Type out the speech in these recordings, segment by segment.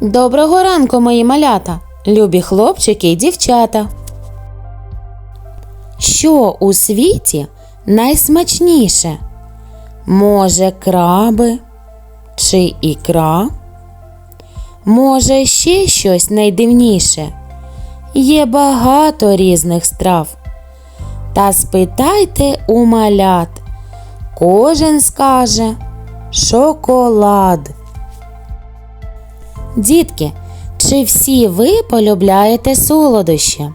Доброго ранку, мої малята, любі хлопчики і дівчата. Що у світі найсмачніше? Може, краби чи ікра? Може, ще щось найдивніше? Є багато різних страв. Та спитайте у малят, кожен скаже шоколад. Дітки, чи всі ви полюбляєте солодощі?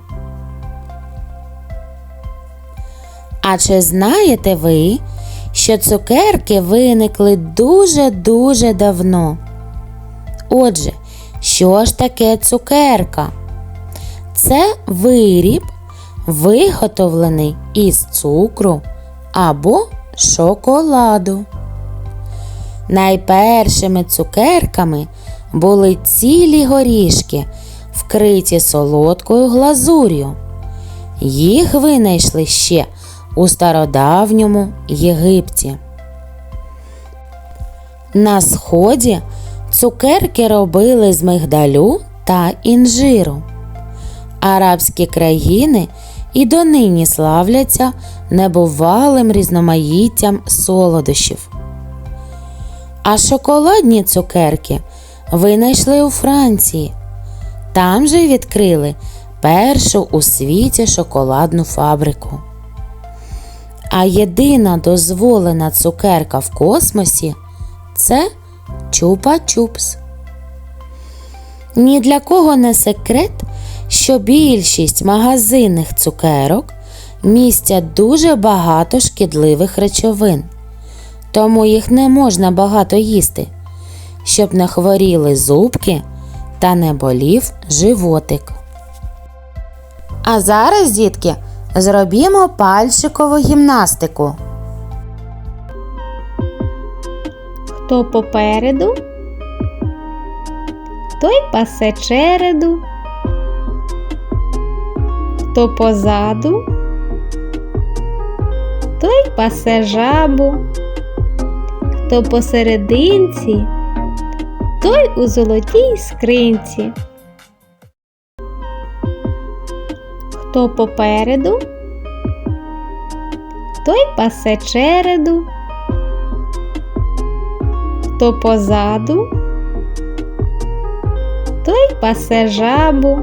А чи знаєте ви, що цукерки виникли дуже-дуже давно? Отже, що ж таке цукерка? Це виріб, виготовлений із цукру або шоколаду. Найпершими цукерками були цілі горішки, вкриті солодкою глазур'ю. Їх винайшли ще у стародавньому Єгипті. На сході цукерки робили з мигдалю та інжиру. Арабські країни і донині славляться небувалим різноманіттям солодощів. А шоколадні цукерки винайшли у Франції. Там же відкрили першу у світі шоколадну фабрику. А єдина дозволена цукерка в космосі це чупа-чупс. Ні для кого не секрет, що більшість магазинних цукерок містять дуже багато шкідливих речовин, тому їх не можна багато їсти, щоб не хворіли зубки та не болів животик. А зараз, дітки, зробімо пальчикову гімнастику. Хто попереду, той пасе череду, хто позаду, той пасе жабу, хто посерединці, той у золотій скринці. Хто попереду, той пасе череду хто позаду, той пасе жабу,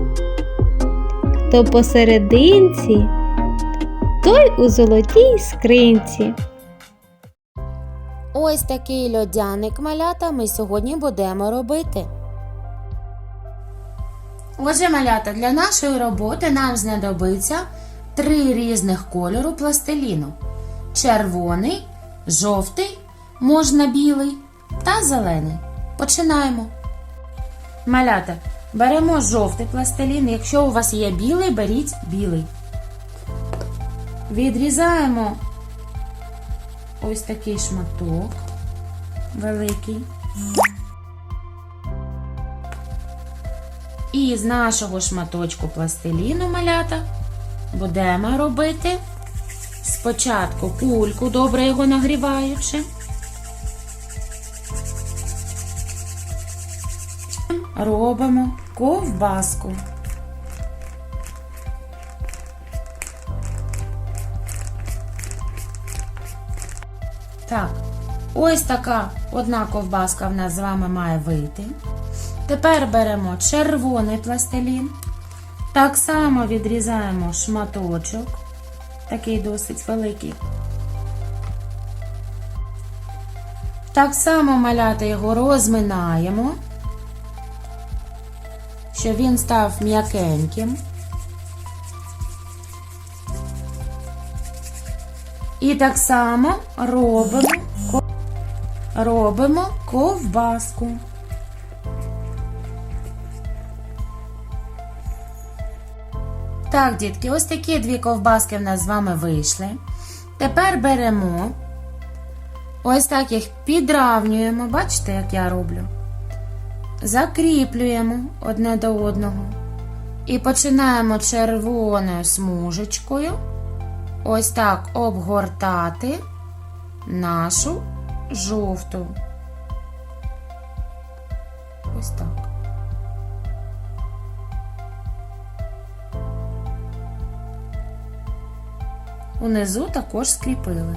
хто посерединці, той у золотій скринці. Ось такий льодяник малята ми сьогодні будемо робити. Отже, малята, для нашої роботи нам знадобиться три різних кольору пластиліну: червоний, жовтий, можна білий та зелений. Починаємо. Малята, беремо жовтий пластилін. Якщо у вас є білий, беріть білий. Відрізаємо ось такий шматок великий. І з нашого шматочку пластиліну малята будемо робити спочатку кульку, добре його нагріваючи. Робимо ковбаску. Так, ось така одна ковбаска в нас з вами має вийти. Тепер беремо червоний пластилін. Так само відрізаємо шматочок, такий досить великий. Так само маляти його розминаємо, щоб він став м'якеньким. І так само робимо, робимо ковбаску. Так, дітки, ось такі дві ковбаски в нас з вами вийшли. Тепер беремо, ось так їх підравнюємо, бачите, як я роблю. Закріплюємо одне до одного. І починаємо червоною смужечкою ось так обгортати нашу жовту. Ось так. Унизу також скріпили.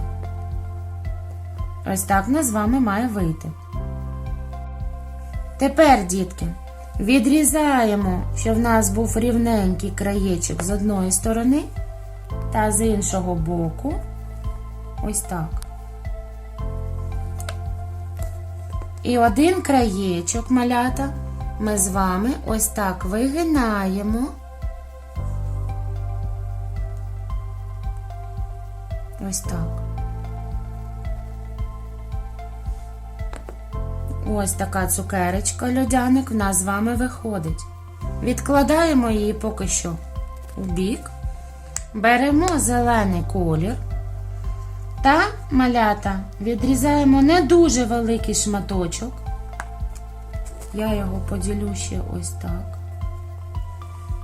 Ось так в нас з вами має вийти. Тепер, дітки, відрізаємо, щоб в нас був рівненький краєчок з одної сторони та з іншого боку. Ось так. І один краєчок малята ми з вами ось так вигинаємо. Ось так. Ось така цукерочка льодяник в нас з вами виходить. Відкладаємо її поки що у бік. Беремо зелений колір та малята відрізаємо не дуже великий шматочок. Я його поділю ще ось так.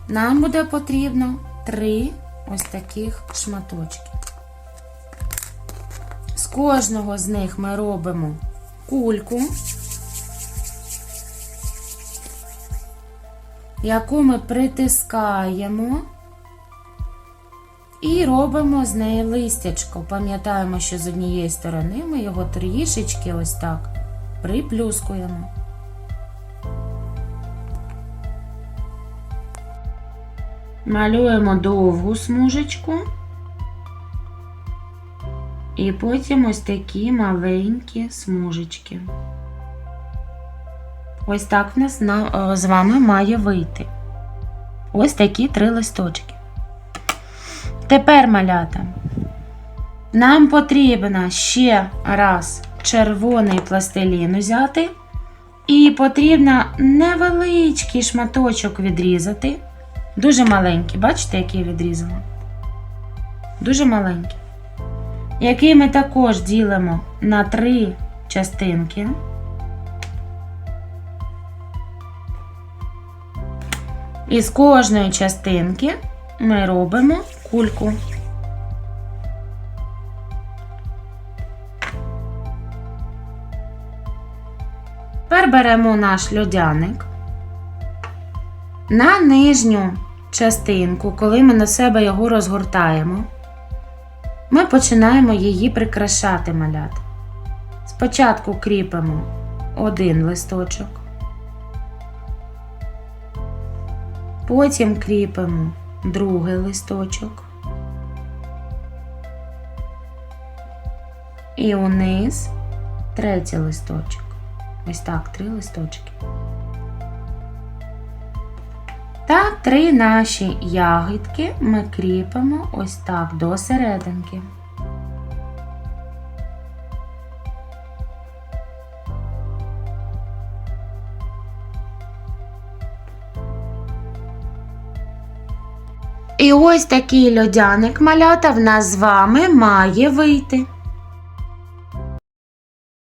Нам буде потрібно три ось таких шматочки. З кожного з них ми робимо кульку, яку ми притискаємо і робимо з неї листячко. Пам'ятаємо, що з однієї сторони ми його трішечки ось так приплюскуємо. Малюємо довгу смужечку. І потім ось такі маленькі смужечки. Ось так в нас е, з вами має вийти. Ось такі три листочки. Тепер малята. Нам потрібно ще раз червоний пластилін взяти. І потрібно невеличкий шматочок відрізати. Дуже маленький. Бачите, який я відрізала? Дуже маленький. Який ми також ділимо на три частинки. І з кожної частинки ми робимо кульку. Тепер беремо наш льодяник. На нижню частинку, коли ми на себе його розгортаємо, ми починаємо її прикрашати малят. Спочатку кріпимо один листочок, потім кріпимо другий листочок. І униз третій листочок. Ось так, три листочки. Та три наші ягідки ми кріпимо ось так до серединки. І ось такий льодяник малята в нас з вами має вийти.